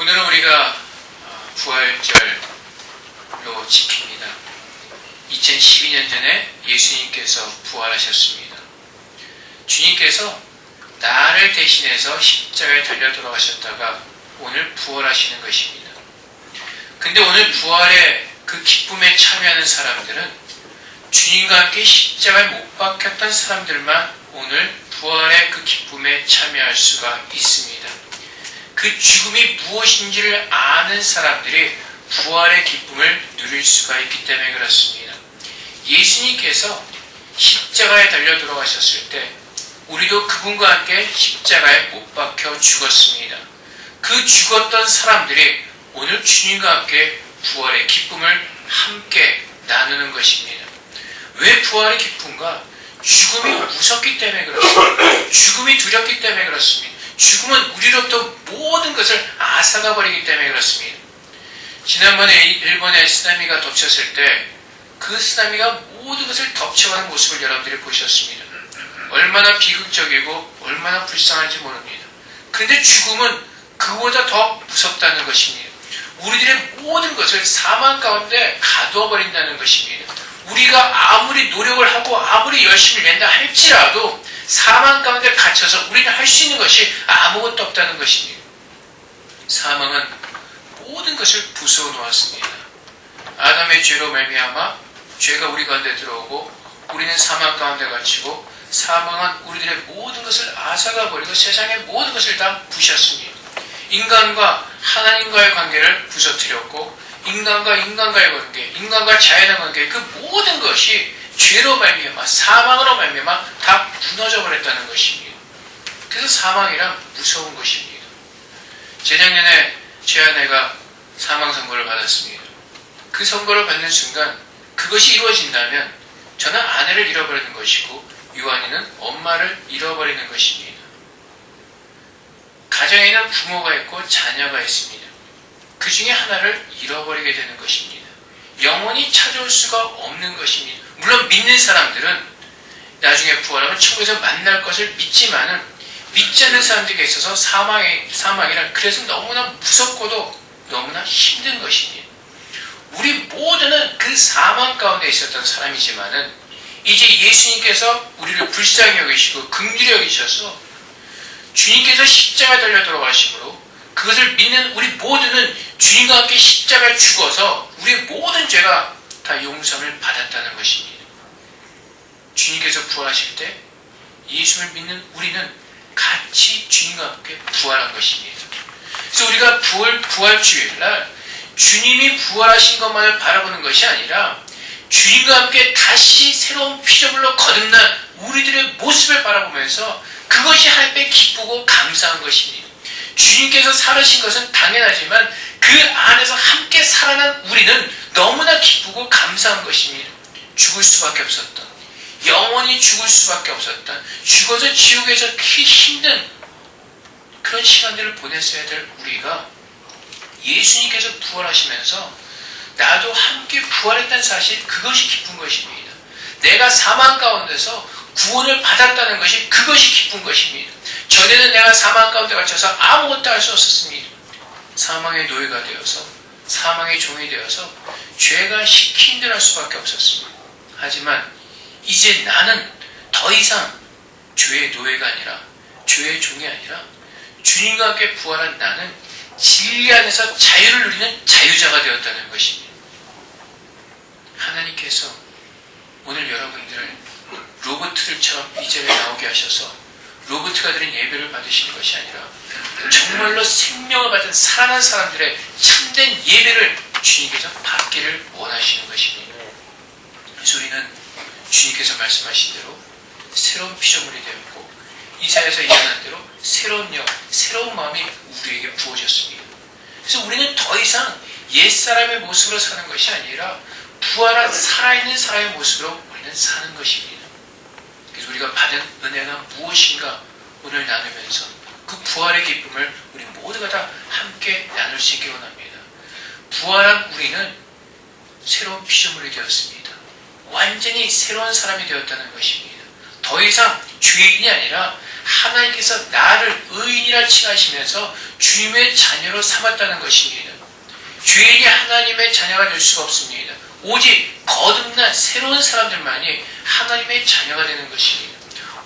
오늘은 우리가 어, 부활절로 지킵니다. 2012년 전에 예수님께서 부활하셨습니다. 주님께서 나를 대신해서 십자가에 달려 돌아가셨다가 오늘 부활하시는 것입니다. 근데 오늘 부활의 그 기쁨에 참여하는 사람들은 주님과 함께 십자가에 못 박혔던 사람들만 오늘 부활의 그 기쁨에 참여할 수가 있습니다. 그 죽음이 무엇인지를 아는 사람들이 부활의 기쁨을 누릴 수가 있기 때문에 그렇습니다. 예수님께서 십자가에 달려 돌아가셨을 때 우리도 그분과 함께 십자가에 못 박혀 죽었습니다. 그 죽었던 사람들이 오늘 주님과 함께 부활의 기쁨을 함께 나누는 것입니다. 왜 부활의 기쁨과 죽음이 무섭기 때문에 그렇습니다. 죽음이 두렵기 때문에 그렇습니다. 죽음은 우리로부터 모든 것을 앗아가 버리기 때문에 그렇습니다. 지난번에 일본에 쓰나미가 덮쳤을 때 그 쓰나미가 모든 것을 덮쳐가는 모습을 여러분들이 보셨습니다. 얼마나 비극적이고 얼마나 불쌍한지 모릅니다. 그런데 죽음은 그보다 더 무섭다는 것입니다. 우리들의 모든 것을 사망 가운데 가두어 버린다는 것입니다. 우리가 아무리 노력을 하고 아무리 열심히 낸다 할지라도 사망 가운데 갇혀서 우리는 할수 있는 것이 아무것도 없다는 것입니다. 사망은 모든 것을 부수어 놓았습니다. 아담의 죄로 말미암아 죄가 우리 가운데 들어오고 우리는 사망 가운데 갇히고 사망은 우리들의 모든 것을 앗아가 버리고 세상의 모든 것을 다 부셨습니다. 인간과 하나님과의 관계를 부서뜨렸고 인간과 인간과의 관계, 인간과 자연의 관계 그 모든 것이 죄로 말미암아 사망으로 말미암아 다 무너져 버렸다는 것입니다. 그래서 사망이란 무서운 것입니다. 재작년에 제 아내가 사망 선고를 받았습니다. 그 선고를 받는 순간 그것이 이루어진다면 저는 아내를 잃어버리는 것이고 유한이는 엄마를 잃어버리는 것입니다. 가정에는 부모가 있고 자녀가 있습니다. 그 중에 하나를 잃어버리게 되는 것입니다. 영원히 찾아올 수가 없는 것입니다. 물론 믿는 사람들은 나중에 부활하면 천국에서 만날 것을 믿지만은 믿지 않는 사람들에게 있어서 사망이, 사망이란 그래서 너무나 무섭고도 너무나 힘든 것입니다. 우리 모두는 그 사망 가운데 있었던 사람이지만은 이제 예수님께서 우리를 불쌍히 여기시고 긍휼히 여기셔서 주님께서 십자가 달려 돌아가심으로 그것을 믿는 우리 모두는 주님과 함께 십자가에 죽어서 우리의 모든 죄가 다 용서를 받았다는 것입니다. 주님께서 부활하실 때 예수를 믿는 우리는 같이 주님과 함께 부활한 것입니다. 그래서 우리가 부활, 부활 주일날 주님이 부활하신 것만을 바라보는 것이 아니라 주님과 함께 다시 새로운 피조물로 거듭난 우리들의 모습을 바라보면서 그것이 하나님께 기쁘고 감사한 것입니다. 주님께서 살으신 것은 당연하지만 그 안에서 함께 살아난 우리는 너무나 기쁘고 감사한 것입니다. 죽을 수밖에 없었던, 영원히 죽을 수밖에 없었던, 죽어서 지옥에서 그 힘든 그런 시간들을 보냈어야 될 우리가 예수님께서 부활하시면서 나도 함께 부활했다는 사실 그것이 기쁜 것입니다. 내가 사망 가운데서 구원을 받았다는 것이 그것이 기쁜 것입니다. 전에는 내가 사망 가운데 갇혀서 아무것도 할 수 없었습니다. 사망의 노예가 되어서 사망의 종이 되어서 죄가 시킨 대로 할 수밖에 없었습니다. 하지만 이제 나는 더 이상 죄의 노예가 아니라 죄의 종이 아니라 주님과 함께 부활한 나는 진리 안에서 자유를 누리는 자유자가 되었다는 것입니다. 하나님께서 오늘 여러분들을 로봇들처럼 이 자리에 나오게 하셔서 로봇가 드린 예배를 받으시는 것이 아니라 정말로 생명을 받은 살아난 사람들의 참된 예배를 주님께서 받기를 원하시는 것입니다. 그래서 우리는 주님께서 말씀하신 대로 새로운 피조물이 되었고 이사에서 예언한 대로 새로운 영, 새로운 마음이 우리에게 부어졌습니다. 그래서 우리는 더 이상 옛사람의 모습으로 사는 것이 아니라 부활한 살아있는 사람의 모습으로 우리는 사는 것입니다. 그래서 우리가 받은 은혜가 무엇인가 오늘 나누면서 그 부활의 기쁨을 우리 모두가 다 함께 나눌 수 있기 원합니다. 부활한 우리는 새로운 피조물이 되었습니다. 완전히 새로운 사람이 되었다는 것입니다. 더 이상 죄인이 아니라 하나님께서 나를 의인이라 칭하시면서 주님의 자녀로 삼았다는 것입니다. 죄인이 하나님의 자녀가 될 수가 없습니다. 오직 거듭난 새로운 사람들만이 하나님의 자녀가 되는 것입니다.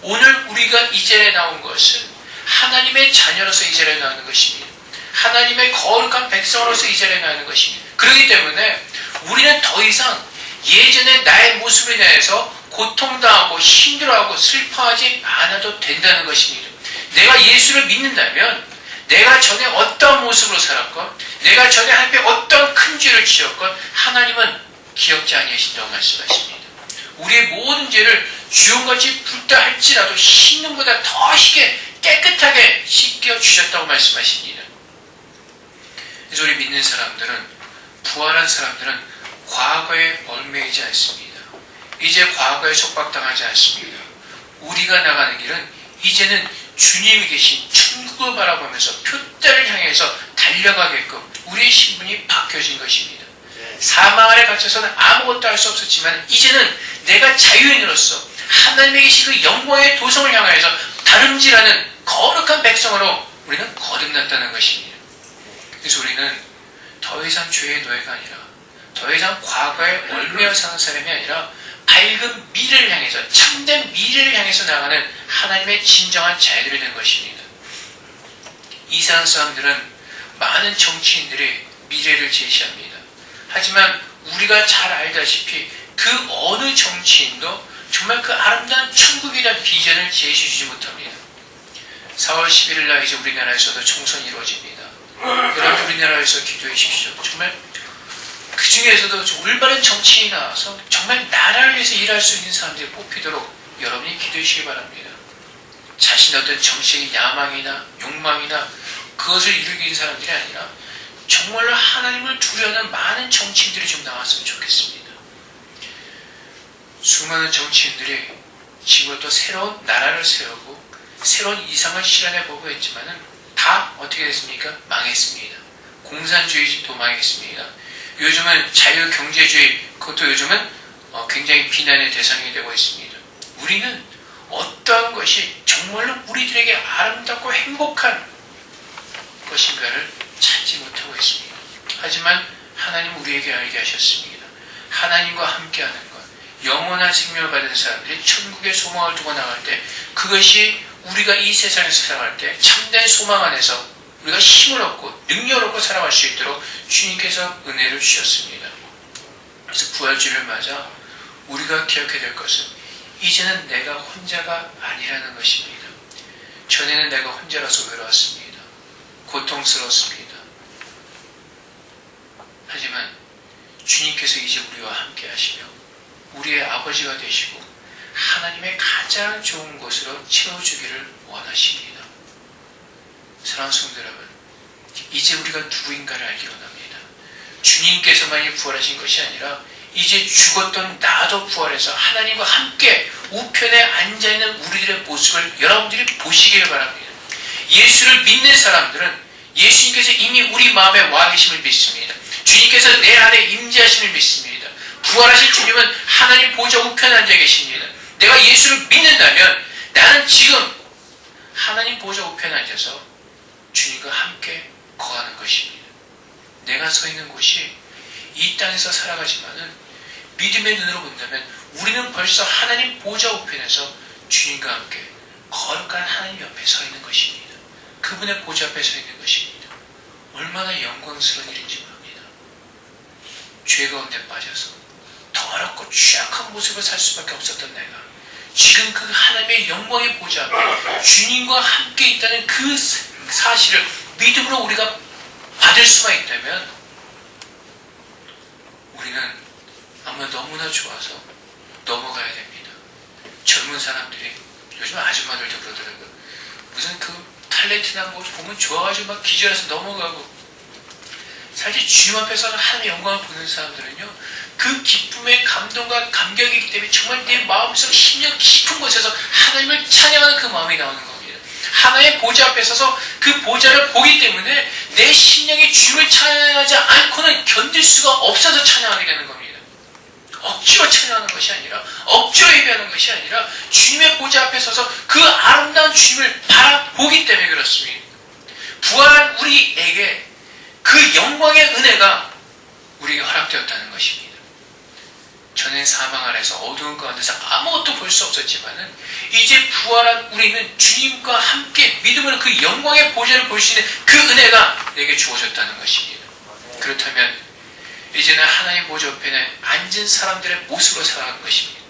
오늘 우리가 이 자리에 나온 것은 하나님의 자녀로서 이 자리에 나오는 것입니다. 하나님의 거룩한 백성으로서 이 자리에 나오는 것입니다. 그렇기 때문에 우리는 더 이상 예전에 나의 모습을 인해서 고통당하고 힘들어하고 슬퍼하지 않아도 된다는 것입니다. 내가 예수를 믿는다면 내가 전에 어떤 모습으로 살았건 내가 전에 하나님께 어떤 큰 죄를 지었건 하나님은 기억지 아니하신다고 말씀하십니다. 우리의 모든 죄를 주용같이 불다 할지라도 씻는보다 더 쉽게 깨끗하게 씻겨 주셨다고 말씀하십니다. 그래서 우리 믿는 사람들은 부활한 사람들은 과거에 얽매이지 않습니다. 이제 과거에 속박당하지 않습니다. 우리가 나가는 길은 이제는 주님이 계신 천국을 바라보면서 표대를 향해서 달려가게끔 우리의 신분이 바뀌어진 것입니다. 사망 아래 갇혀서는 아무것도 할 수 없었지만 이제는 내가 자유인으로서 하나님의 계신 그 영광의 도성을 향하여서 다름질하는 거룩한 백성으로 우리는 거듭났다는 것입니다. 그래서 우리는 더 이상 죄의 노예가 아니라 더 이상 과거에 얽매여 사는 사람이 아니라 밝은 미래를 향해서 참된 미래를 향해서 나가는 하나님의 진정한 자녀들이 된 것입니다. 이상한 사람들은 많은 정치인들이 미래를 제시합니다. 하지만 우리가 잘 알다시피 그 어느 정치인도 정말 그 아름다운 대한 비전을 제시해주지 못합니다. 4월 11일 날 이제 우리나라에서도 총선이 이루어집니다. 여러분 우리나라에서 기도해 주십시오. 정말 그 중에서도 좀 올바른 정치인이 나와서 정말 나라를 위해서 일할 수 있는 사람들이 뽑히도록 여러분이 기도해 주시기 바랍니다. 자신의 어떤 정치적인 야망이나 욕망이나 그것을 이루기 위한 사람들이 아니라 정말로 하나님을 두려는 많은 정치인들이 좀 나왔으면 좋겠습니다. 수많은 정치인들이 지금 또 새로운 나라를 세우고 새로운 이상을 실현해 보고 했지만은 다 어떻게 됐습니까? 망했습니다. 공산주의도 망했습니다. 요즘은 자유경제주의 그것도 요즘은 어, 굉장히 비난의 대상이 되고 있습니다. 우리는 어떠한 것이 정말로 우리들에게 아름답고 행복한 것인가를 찾지 못하고 있습니다. 하지만 하나님 우리에게 알게 하셨습니다. 하나님과 함께하는 것, 영원한 생명을 받은 사람들이 천국의 소망을 두고 나갈 때 그것이 우리가 이 세상에서 살아갈 때 참된 소망 안에서 우리가 힘을 얻고 능력을 얻고 살아갈 수 있도록 주님께서 은혜를 주셨습니다. 그래서 부활주를 맞아 우리가 기억해야 될 것은 이제는 내가 혼자가 아니라는 것입니다. 전에는 내가 혼자라서 외로웠습니다. 고통스러웠습니다. 하지만 주님께서 이제 우리와 함께 하시며 우리의 아버지가 되시고 하나님의 가장 좋은 곳으로 채워주기를 원하십니다. 사랑하는 성도 여러분, 이제 우리가 누구인가를 알기로 합니다. 주님께서만이 부활하신 것이 아니라 이제 죽었던 나도 부활해서 하나님과 함께 우편에 앉아있는 우리들의 모습을 여러분들이 보시길 바랍니다. 예수를 믿는 사람들은 예수님께서 이미 우리 마음에 와 계심을 믿습니다. 주님께서 내 안에 임재하심을 믿습니다. 부활하실 주님은 하나님 보좌 우편에 앉아 계십니다. 내가 예수를 믿는다면 나는 지금 하나님 보좌 우편에 앉아서 주님과 함께 거하는 것입니다. 내가 서 있는 곳이 이 땅에서 살아가지만은 믿음의 눈으로 본다면 우리는 벌써 하나님 보좌 우편에서 주님과 함께 거룩한 하나님 옆에 서 있는 것입니다. 그분의 보좌 앞에 서 있는 것입니다. 얼마나 영광스러운 일인지 모릅니다. 죄 가운데 빠져서 더럽고 취약한 모습을 살 수밖에 없었던 내가 지금 그 하나님의 영광의 보좌 주님과 함께 있다는 그 사실을 믿음으로 우리가 받을 수만 있다면 우리는 아마 너무나 좋아서 넘어가야 됩니다. 젊은 사람들이 요즘 아줌마들도 그러더라고요. 무슨 그 탤런트나 뭐 보면 좋아가지고 막 기절해서 넘어가고 사실 주님 앞에서 하나님의 영광을 보는 사람들은요 그 기쁨의 감동과 감격이기 때문에 정말 내 마음속 심령 깊은 곳에서 하나님을 찬양하는 그 마음이 나오는 겁니다. 하나의 보좌 앞에 서서 그 보좌를 보기 때문에 내 심령이 주님을 찬양하지 않고는 견딜 수가 없어서 찬양하게 되는 겁니다. 억지로 찬양하는 것이 아니라 억지로 예배하는 것이 아니라 주님의 보좌 앞에 서서 그 아름다운 주님을 바라보기 때문에 그렇습니다. 부활한 우리에게 그 영광의 은혜가 우리에게 허락되었다는 것입니다. 전엔 사망 아래서 어두운 가운데서 아무것도 볼 수 없었지만은 이제 부활한 우리는 주님과 함께 믿음으로 그 영광의 보좌를 볼 수 있는 그 은혜가 내게 주어졌다는 것입니다. 그렇다면 이제는 하나님 보좌 옆에는 앉은 사람들의 모습으로 살아가는 것입니다.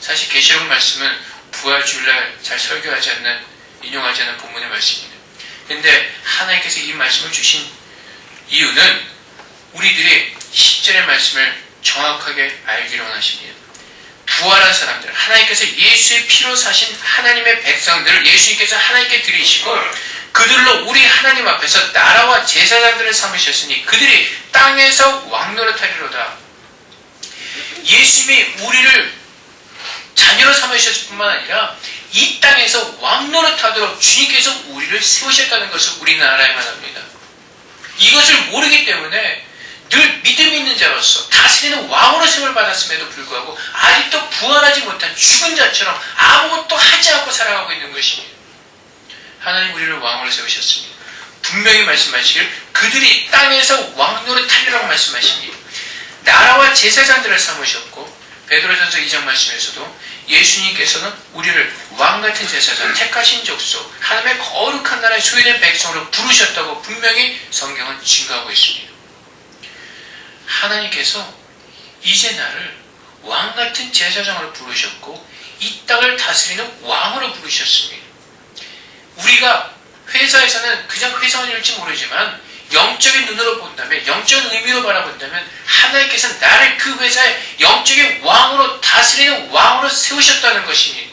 사실 계시록 말씀은 부활 주일날 잘 설교하지 않는 인용하지 않는 본문의 말씀입니다. 근데 하나님께서 이 말씀을 주신 이유는 우리들이 10절의 말씀을 정확하게 알기로 원하십니다. 부활한 사람들, 하나님께서 예수의 피로 사신 하나님의 백성들을 예수님께서 하나님께 드리시고 그들로 우리 하나님 앞에서 나라와 제사장들을 삼으셨으니 그들이 땅에서 왕노릇하리로다. 예수님이 우리를 자녀로 삼으셨을 뿐만 아니라 이 땅에서 왕노릇하도록 주님께서 우리를 세우셨다는 것을 우리나라에만 합니다. 이것을 모르기 때문에 늘 믿음 있는 자로서 다스리는 왕으로 생을 받았음에도 불구하고 아직도 부활하지 못한 죽은 자처럼 아무것도 하지 않고 살아가고 있는 것입니다. 하나님 우리를 왕으로 세우셨습니다. 분명히 말씀하시길 그들이 땅에서 왕노를 타리라고 말씀하십니다. 나라와 제사장들을 삼으셨고 베드로전서 2장 말씀에서도 예수님께서는 우리를 왕 같은 제사장, 택하신 족속, 하나님의 거룩한 나라의 소유된 백성으로 부르셨다고 분명히 성경은 증거하고 있습니다. 하나님께서 이제 나를 왕 같은 제사장으로 부르셨고 이 땅을 다스리는 왕으로 부르셨습니다. 우리가 회사에서는 그냥 회사원일지 모르지만 영적인 눈으로 본다면 영적인 의미로 바라본다면 하나님께서 나를 그 회사의 영적인 왕으로 다스리는 왕으로 세우셨다는 것입니다.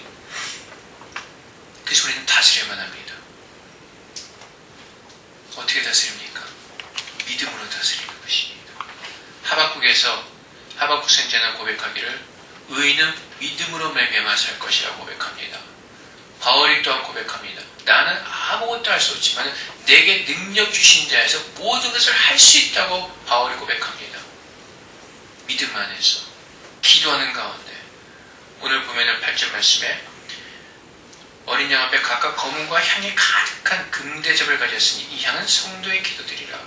그래서 우리는 다스려야만 합니다. 어떻게 다스립니까? 믿음으로 다스리는 것입니다. 하박국에서 하박국 선자는 고백하기를 의인은 믿음으로 말미암아 살 것이라고 고백합니다. 바울이 또한 고백합니다. 나는 아무것도 할 수 없지만 내게 능력 주신 자에서 모든 것을 할 수 있다고 바울이 고백합니다. 믿음 안에서 기도하는 가운데 오늘 보면은 8절 말씀에 어린 양 앞에 각각 검은과 향이 가득한 금대접을 가졌으니 이 향은 성도의 기도들이라.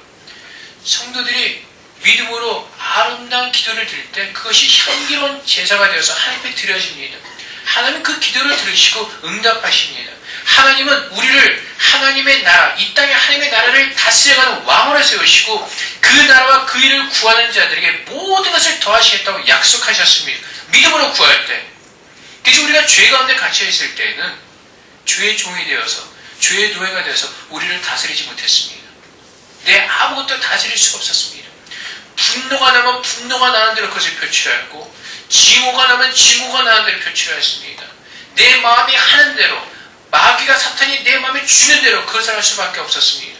성도들이 믿음으로 아름다운 기도를 드릴 때 그것이 향기로운 제사가 되어서 하나님께 드려집니다. 하나님은 그 기도를 들으시고 응답하십니다. 하나님은 우리를 하나님의 나라, 이 땅에 하나님의 나라를 다스려가는 왕으로 세우시고 그 나라와 그 일을 구하는 자들에게 모든 것을 더하시겠다고 약속하셨습니다. 믿음으로 구할 때. 그래서 우리가 죄 가운데 갇혀 있을 때에는 죄의 종이 되어서 죄의 노예가 되어서 우리를 다스리지 못했습니다. 내 아무것도 다스릴 수가 없었습니다. 분노가 나면 분노가 나는 대로 그것을 표출하였고 징후가 나면 징후가 나는 대로 표출하였습니다. 내 마음이 하는 대로 마귀가 사탄이 내 마음에 주는 대로 그것을 할 수밖에 없었습니다.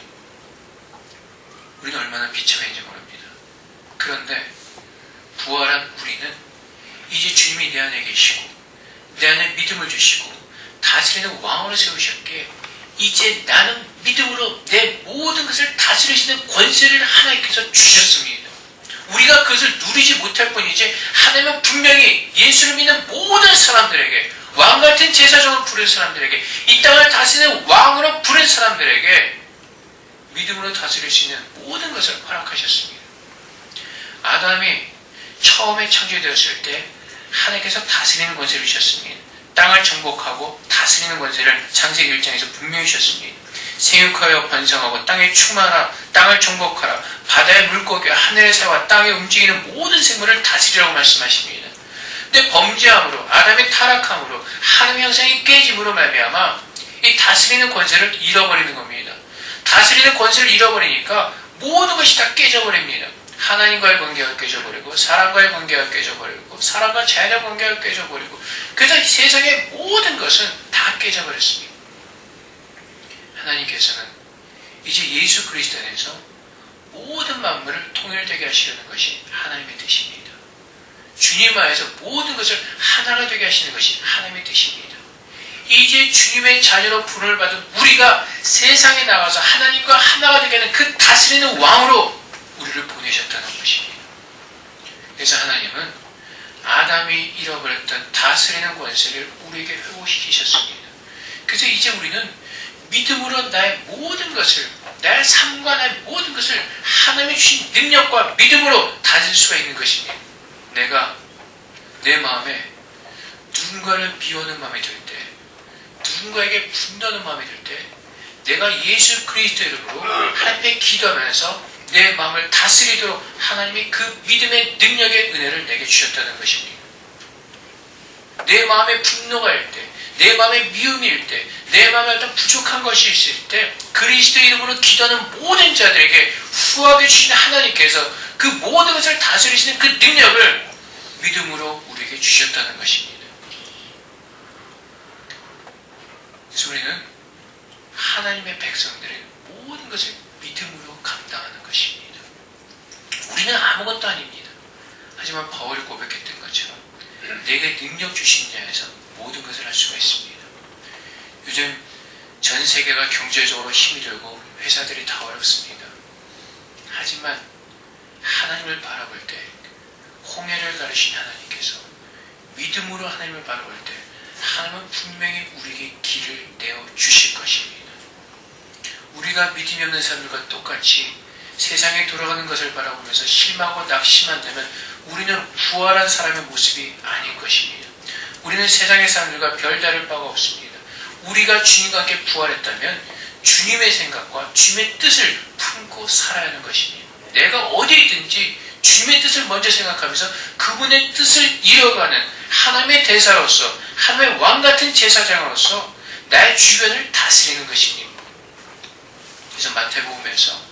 우리는 얼마나 비참했는지 모릅니다. 그런데 부활한 우리는 이제 주님이 내 안에 계시고 내 안에 믿음을 주시고 다스리는 왕으로 세우셨기에 이제 나는 믿음으로 내 모든 것을 다스리시는 권세를 하나님께서 주셨습니다. 우리가 그것을 누리지 못할 뿐이지 하나님은 분명히 예수를 믿는 모든 사람들에게 왕 같은 제사장을 부른 사람들에게 이 땅을 다스리는 왕으로 부른 사람들에게 믿음으로 다스릴 수 있는 모든 것을 허락하셨습니다. 아담이 처음에 창조되었을 때 하나님께서 다스리는 권세를 주셨습니다. 땅을 정복하고 다스리는 권세를 창세기 1장에서 분명히 주셨습니다. 생육하여 번성하고 땅에 충만하라 땅을 정복하라 바다의 물고기와 하늘의 새와 땅에 움직이는 모든 생물을 다스리라고 말씀하십니다. 근데 범죄함으로 아담의 타락함으로 하나님의 형상이 깨짐으로 말미암아 이 다스리는 권세를 잃어버리는 겁니다. 다스리는 권세를 잃어버리니까 모든 것이 다 깨져버립니다. 하나님과의 관계가 깨져버리고 사람과의 관계가 깨져버리고 사람과 자연의 관계가 깨져버리고 그래서 이 세상의 모든 것은 다 깨져버렸습니다. 하나님께서는 이제 예수 그리스도 안에서 모든 만물을 통일되게 하시려는 것이 하나님의 뜻입니다. 주님 안에서 모든 것을 하나가 되게 하시는 것이 하나님의 뜻입니다. 이제 주님의 자녀로 분을 받은 우리가 세상에 나가서 하나님과 하나가 되게 하는 그 다스리는 왕으로 우리를 보내셨다는 것입니다. 그래서 하나님은 아담이 잃어버렸던 다스리는 권세를 우리에게 회복시키셨습니다. 그래서 이제 우리는 믿음으로 나의 모든 것을 나의 삶과 나의 모든 것을 하나님의 주신 능력과 믿음으로 다질 수가 있는 것입니다. 내가 내 마음에 누군가를 비우는 마음이 들 때, 누군가에게 분노하는 마음이 들 때, 내가 예수 그리스도 이름으로 하나님께 기도하면서 내 마음을 다스리도록 하나님이 그 믿음의 능력의 은혜를 내게 주셨다는 것입니다. 내 마음에 분노가 일 때, 내 마음에 미움일 때, 내 마음에 어떤 부족한 것이 있을 때, 그리스도 이름으로 기도하는 모든 자들에게 후하게 주신 하나님께서 그 모든 것을 다스리시는 그 능력을 믿음으로 우리에게 주셨다는 것입니다. 그래서 우리는 하나님의 백성들의 모든 것을 믿음으로 감당하는 것입니다. 우리는 아무것도 아닙니다. 하지만 바울이 고백했던 것처럼 내게 능력 주신 자에서 모든 것을 할 수가 있습니다. 요즘 전 세계가 경제적으로 힘이 들고 회사들이 다 어렵습니다. 하지만 하나님을 바라볼 때 홍해를 가르신 하나님께서 믿음으로 하나님을 바라볼 때 하나님은 분명히 우리에게 길을 내어 주실 것입니다. 우리가 믿음이 없는 사람들과 똑같이 세상에 돌아가는 것을 바라보면서 실망하고 낙심한다면 우리는 부활한 사람의 모습이 아닌 것입니다. 우리는 세상의 사람들과 별다를 바가 없습니다. 우리가 주님과 함께 부활했다면 주님의 생각과 주님의 뜻을 품고 살아야 하는 것입니다. 내가 어디에 있든지 주님의 뜻을 먼저 생각하면서 그분의 뜻을 이뤄가는 하나님의 대사로서 하나님의 왕 같은 제사장으로서 나의 주변을 다스리는 것입니다. 그래서 마태복음에서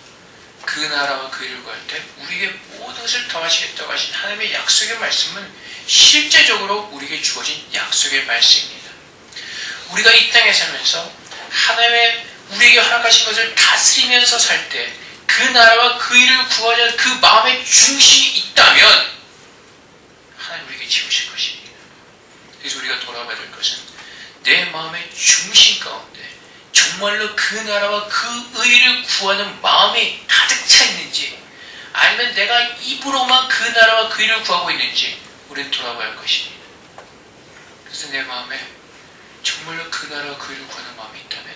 그 나라와 그 일을 구할 때 우리에게 모든 것을 더하시겠다고 하신 하나님의 약속의 말씀은 실제적으로 우리에게 주어진 약속의 말씀입니다. 우리가 이 땅에 살면서 하나님의 우리에게 허락하신 것을 다스리면서 살 때 그 나라와 그 일을 구하자는 그 마음의 중심이 있다면 하나님 우리에게 지우실 것입니다. 그래서 우리가 돌아봐야 될 것은 내 마음의 중심 가운데 정말로 그 나라와 그 의를 구하는 마음이 가득 차 있는지 아니면 내가 입으로만 그 나라와 그 일을 구하고 있는지 우리는 돌아봐야 할 것입니다. 그래서 내 마음에 정말로 그 나라와 그 일을 구하는 마음이 있다면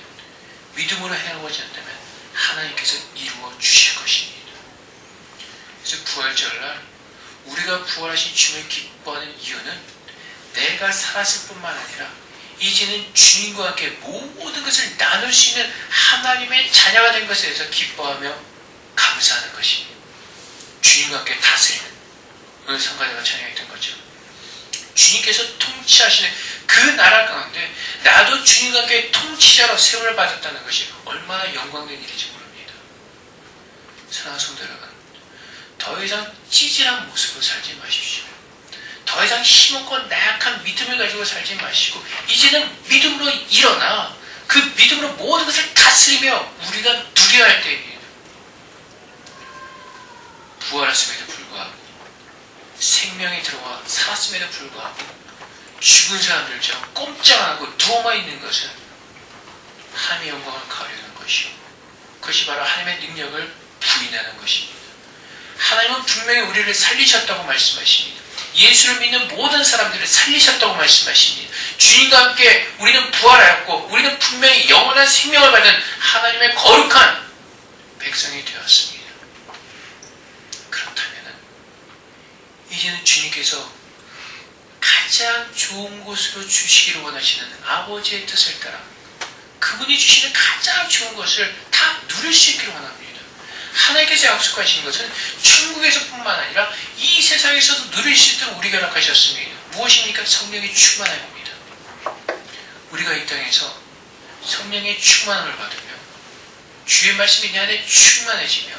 믿음으로 행하지 않다면 하나님께서 이루어 주실 것입니다. 그래서 부활절날 우리가 부활하신 주님을 기뻐하는 이유는 내가 살았을 뿐만 아니라 이제는 주님과 함께 모든 것을 나눌 수 있는 하나님의 자녀가 된 것에 대해서 기뻐하며 감사하는 것입니다. 주님과 함께 다스리는 성가대가 찬양했던 것처럼 주님께서 통치하시는 그 나라 가운데 나도 주님과 함께 통치자로 세월을 받았다는 것이 얼마나 영광된 일인지 모릅니다. 사랑하는 성도 여러분, 더 이상 찌질한 모습으로 살지 마십시오. 더 이상 힘없고 나약한 믿음을 가지고 살지 마시고 이제는 믿음으로 일어나 그 믿음으로 모든 것을 다스리며 우리가 누려야 할 때입니다. 부활했음에도 불구하고 생명이 들어와 살았음에도 불구하고 죽은 사람들처럼 꼼짝 안 하고 누워만 있는 것은 하나님의 영광을 가려는 것이요. 그것이 바로 하나님의 능력을 부인하는 것입니다. 하나님은 분명히 우리를 살리셨다고 말씀하십니다. 예수를 믿는 모든 사람들을 살리셨다고 말씀하십니다. 주님과 함께 우리는 부활하였고 우리는 분명히 영원한 생명을 받은 하나님의 거룩한 백성이 되었습니다. 그렇다면 이제는 주님께서 가장 좋은 곳으로 주시기를 원하시는 아버지의 뜻을 따라 그분이 주시는 가장 좋은 것을 다 누릴 수 있기를 원합니다. 하나님께서 약속하신 것은 천국에서뿐만 아니라 이 세상에서도 누릴 수 있도록 우리가 허락하셨습니다. 무엇입니까? 성령의 충만함입니다. 우리가 이 땅에서 성령의 충만함을 받으며 주의 말씀이 내 안에 충만해지며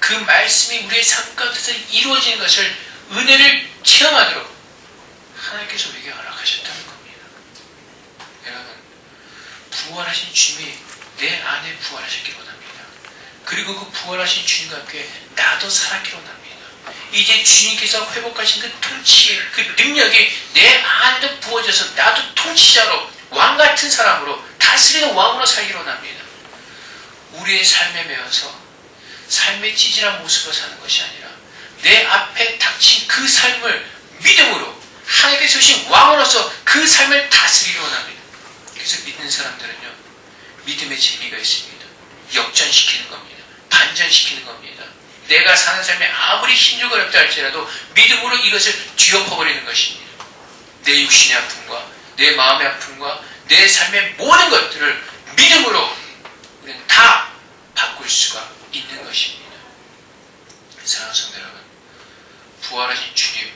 그 말씀이 우리의 삶 가운데서 이루어지는 것을 은혜를 체험하도록 하나님께서 우리에게 허락하셨다는 겁니다. 여러분, 부활하신 주님이 내 안에 부활하셨기 원합니다. 그리고 그 부활하신 주님과 함께 나도 살았기로 합니다. 이제 주님께서 회복하신 그 통치의 그 능력이 내 안에도 부어져서 나도 통치자로 왕 같은 사람으로 다스리는 왕으로 살기로 합니다. 우리의 삶에 매어서 삶의 찌질한 모습으로 사는 것이 아니라 내 앞에 닥친 그 삶을 믿음으로 하나님께서 주신 왕으로서 그 삶을 다스리기 원합니다. 그래서 믿는 사람들은요, 믿음의 재미가 있습니다. 역전시키는 겁니다. 반전시키는 겁니다. 내가 사는 삶에 아무리 힘들고 어렵다 할지라도 믿음으로 이것을 뒤엎어버리는 것입니다. 내 육신의 아픔과 내 마음의 아픔과 내 삶의 모든 것들을 믿음으로 우리는 다 바꿀 수가 있는 것입니다. 사랑하는 성도 여러분, 부활하신 주님,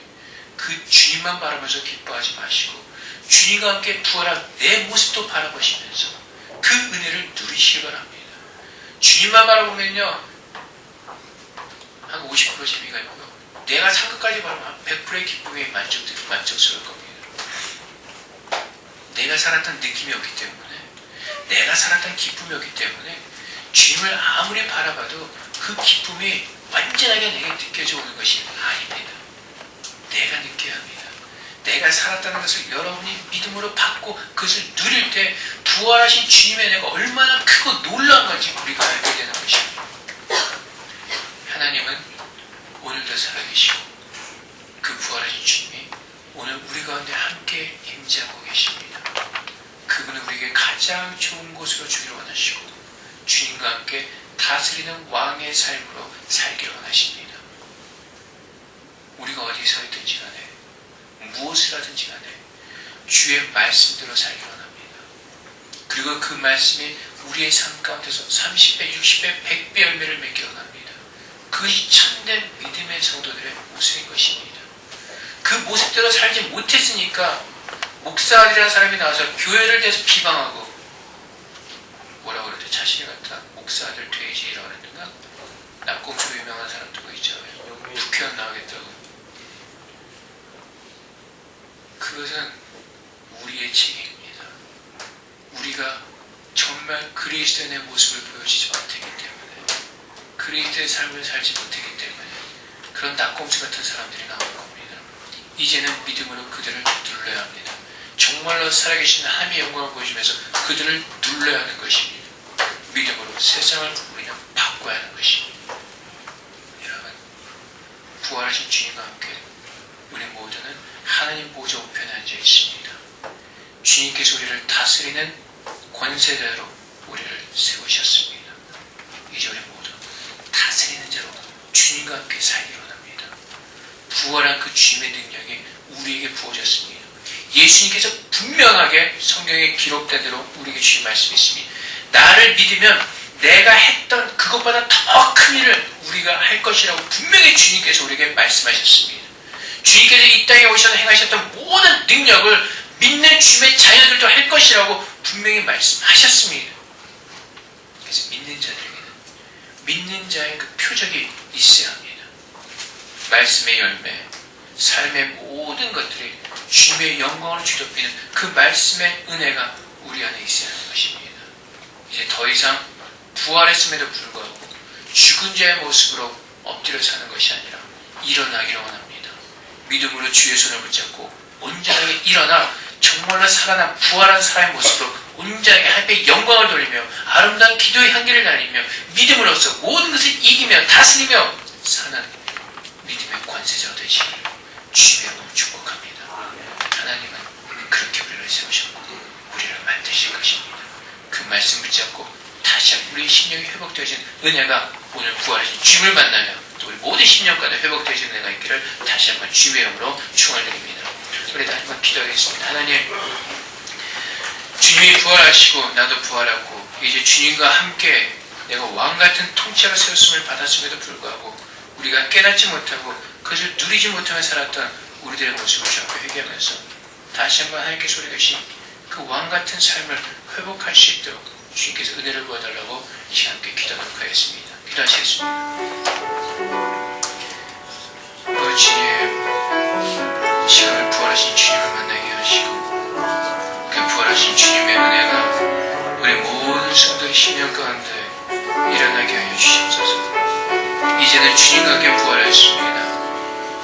그 주님만 바라면서 기뻐하지 마시고 주님과 함께 부활한 내 모습도 바라보시면서 그 은혜를 누리시기 바랍니다. 주님만 바라보면요, 한 50% 재미가 있고요. 내가 상급까지 바라보면 한 100%의 기쁨이 만족, 만족스러울 겁니다. 내가 살았던 느낌이 없기 때문에, 내가 살았던 기쁨이 없기 때문에, 주님을 아무리 바라봐도 그 기쁨이 완전하게 내게 느껴져 오는 것이 아닙니다. 내가 느껴야 합니다. 내가 살았다는 것을 여러분이 믿음으로 받고 그것을 누릴 때 부활하신 주님의 내가 얼마나 크고 놀라운 건지 우리가 알게 되는 것입니다. 하나님은 오늘도 살아계시고 그 부활하신 주님이 오늘 우리 가운데 함께 임재하고 계십니다. 그분은 우리에게 가장 좋은 곳으로 주기를 원하시고 주님과 함께 다스리는 왕의 삶으로 살기를 원하십니다. 우리가 어디 서 있든지 간에 무엇을 하든지 간에 주의 말씀대로 살기를 원합니다. 그리고 그 말씀이 우리의 삶 가운데서 30배, 60배, 100배 열매를 맺기 원합니다. 그것이 참된 믿음의 성도들의 모습인 것입니다. 그 모습대로 살지 못했으니까 목사들이라는 사람이 나와서 교회를 대해서 비방하고 뭐라고 그러죠? 자신이 갖다 목사들 돼지라고 그랬는가? 낙공수로 유명한 사람 누구 있죠? 국회의원 나오겠다고. 그것은 우리의 책임입니다. 우리가 정말 그리스도인의 모습을 보여주지 못했기 때문에 그리스도의 삶을 살지 못했기 때문에 그런 낙공수 같은 사람들이 나올 겁니다. 이제는 믿음으로 그들을 눌러야 합니다. 정말로 살아계신 하나님의 영광을 보여주면서 그들을 눌러야 하는 것입니다. 믿음으로 세상을 우리는 바꿔야 하는 것입니다. 여러분, 부활하신 주님과 함께 우리 모두는 하나님 보좌 우편에 앉아 있습니다. 주님께서 우리를 다스리는 권세대로 우리를 세우셨습니다. 이제 우리 모두 다스리는 자로 주님과 함께 살기를 원합니다. 부활한 그 주님의 능력이 우리에게 부어졌습니다. 예수님께서 분명하게 성경에 기록된 대로 우리에게 주신 말씀이 있습니다. 나를 믿으면 내가 했던 그것보다 더 큰 일을 우리가 할 것이라고 분명히 주님께서 우리에게 말씀하셨습니다. 주님께서 이 땅에 오셔서 행하셨던 모든 능력을 믿는 주님의 자녀들도 할 것이라고 분명히 말씀하셨습니다. 그래서 믿는 자들에게는 믿는 자의 그 표적이 있어야 합니다. 말씀의 열매, 삶의 모든 것들이 주님의 영광을 뒤덮이는 그 말씀의 은혜가 우리 안에 있어야 하는 것입니다. 이제 더 이상 부활했음에도 불구하고 죽은 자의 모습으로 엎드려 사는 것이 아니라 일어나기를 원합니다. 믿음으로 주의 손을 붙잡고 온전하게 일어나 정말로 살아난 부활한 사람의 모습으로 온전하게 하나님의 영광을 돌리며 아름다운 기도의 향기를 날리며 믿음으로써 모든 것을 이기며 다스리며 사는 믿음의 권세자가 되시기를 주의 이름으로 축복합니다. 하나님은 그렇게 우리를 세우셨고 우리를 만드실 것입니다. 그 말씀 붙잡고 다시 우리의 심령이 회복되어진 은혜가 오늘 부활하신 주님을 만나며 또 우리 모든 심령과도 회복되어진 은혜가 있기를 다시 한번 주의 이름으로 축원드립니다. 우리 한번 기도하겠습니다. 하나님 주님이 부활하시고 나도 부활하고 이제 주님과 함께 내가 왕 같은 통치를 세웠음을 받았음에도 불구하고 우리가 깨닫지 못하고 그것을 누리지 못하며 살았던 우리들의 모습을 주 앞에 회개하면서 다시 한번 하나님께서 우리 계신 그 왕 같은 삶을 회복할 수 있도록 주님께서 은혜를 부어달라고 이 시간 함께 기도하도록 하겠습니다. 기도하시겠습니다. 이 시간을 부활하신 주님을 만나게 하시고 그 부활하신 주님의 은혜가 우리 모든 성도의 심령 가운데 일어나게 하여 주시옵소서. 이제는 주님과 함께 부활하였습니다.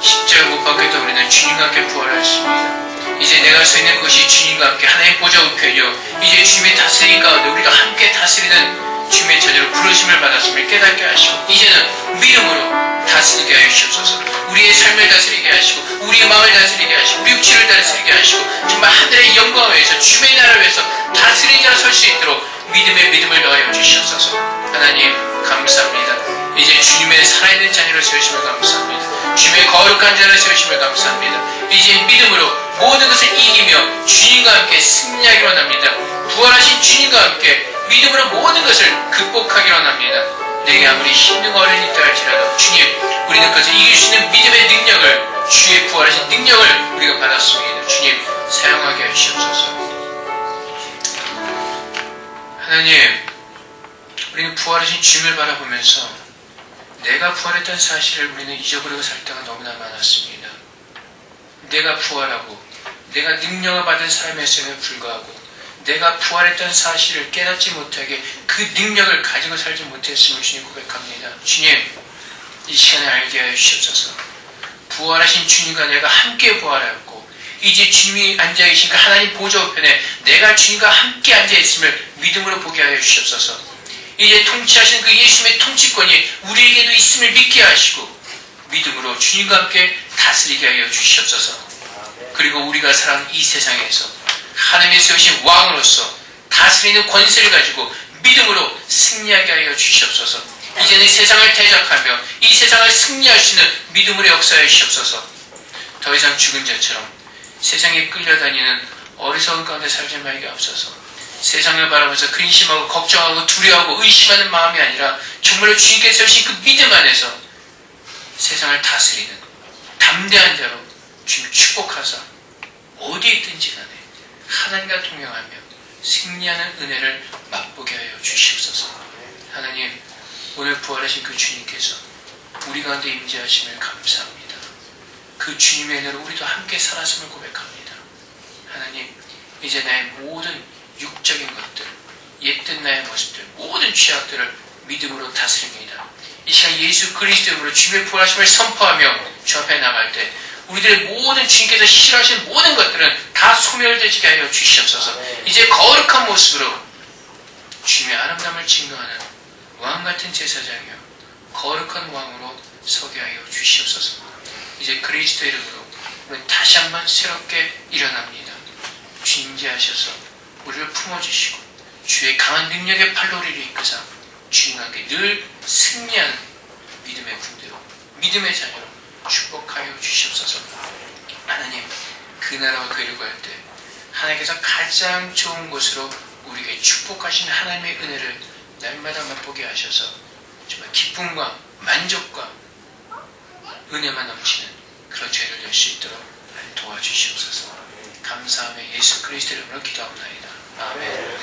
십자가 못 박혔던 우리는 주님과 함께 부활하였습니다. 이제 내가 서 있는 것이 주님과 함께 하나의 보좌 우편이요 이제 주님의 다스림 가운데 우리가 함께 다스리는 주님의 자녀로 부르심을 받았음을 깨닫게 하시고 이제는 믿음으로 다스리게 하여 주옵소서. 우리의 삶을 다스리게 하시고 우리의 마음을 다스리게 하시고 우리 육체를 다스리게 하시고 정말 하늘의 영광을 위해서 주의 나라를 위해서 다스린 자로 설 수 있도록 믿음의 믿음을 더하여 주시옵소서. 하나님 감사합니다. 이제 주님의 살아있는 자녀를 세우심을 감사합니다. 주님의 거룩한 자를 세우심을 감사합니다. 이제 믿음으로 모든 것을 이기며 주님과 함께 승리하기로 합니다. 부활하신 주님과 함께 믿음으로 모든 것을 극복하기로 합니다. 내게 아무리 힘든 어려움이 있다 할지라도 주님 우리는 그것을 이길 수 있는 믿음의 능력을 주의 부활하신 능력을 우리가 받았습니다. 주님 사용하게 하시옵소서. 하나님 우리는 부활하신 주님을 바라보면서 내가 부활했던 사실을 우리는 잊어버리고 살 때가 너무나 많았습니다. 내가 부활하고 내가 능력을 받은 사람이었음에 불구하고 내가 부활했던 사실을 깨닫지 못하게 그 능력을 가지고 살지 못했음을 주님 고백합니다. 주님, 이 시간에 알게 하여 주시옵소서. 부활하신 주님과 내가 함께 부활하였고 이제 주님이 앉아 계신 그 하나님 보좌 우편에 내가 주님과 함께 앉아 있음을 믿음으로 보게 하여 주시옵소서. 이제 통치하시는 그 예수님의 통치권이 우리에게도 있음을 믿게 하시고 믿음으로 주님과 함께 다스리게 하여 주시옵소서. 그리고 우리가 살아가는 이 세상에서 하나님의 세우신 왕으로서 다스리는 권세를 가지고 믿음으로 승리하게 하여 주시옵소서. 이제는 세상을 대적하며 이 세상을 있는 믿음으로 역사하여 주시옵소서. 더 이상 죽은 자처럼 세상에 끌려다니는 어리석은 가운데 살지 말게 없어서 세상을 바라보면서 근심하고 걱정하고 두려워하고 의심하는 마음이 아니라 정말로 주님께서 세우신 그 믿음 안에서 세상을 다스리는 담대한 자로 주님 축복하사 어디 있든지 간에 하나님과 동행하며 승리하는 은혜를 맛보게 하여 주시옵소서. 하나님, 오늘 부활하신 그 주님께서 우리 가운데 임재하심을 감사합니다. 그 주님의 은혜로 우리도 함께 살았음을 고백합니다. 하나님, 이제 나의 모든 육적인 것들, 옛된 나의 모습들, 모든 죄악들을 믿음으로 다스립니다. 이 시간 예수 그리스도로 주님의 부활하심을 선포하며 주 앞에 나갈 때 우리들의 모든 주님께서 싫어하시는 모든 것들은 다 소멸되지게 하여 주시옵소서. 이제 거룩한 모습으로 주님의 아름다움을 증거하는 왕 같은 제사장이요 거룩한 왕으로 서게 하여 주시옵소서. 이제 그리스도 이름으로 우리는 다시 한번 새롭게 일어납니다. 진지하셔서 우리를 품어주시고 주의 강한 능력의 팔로 우리를 이끄사 주님과 함께 늘 승리하는 믿음의 군대로 믿음의 자녀로 축복하여 주시옵소서. 하나님, 그 나라와 그 일을 구할 때 하나님께서 가장 좋은 곳으로 우리에게 축복하신 하나님의 은혜를 날마다 맛보게 하셔서 정말 기쁨과 만족과 은혜만 넘치는 그런 죄를 낼 수 있도록 도와주시옵소서. 감사하며 예수 그리스도 이름으로 기도합니다. 아멘.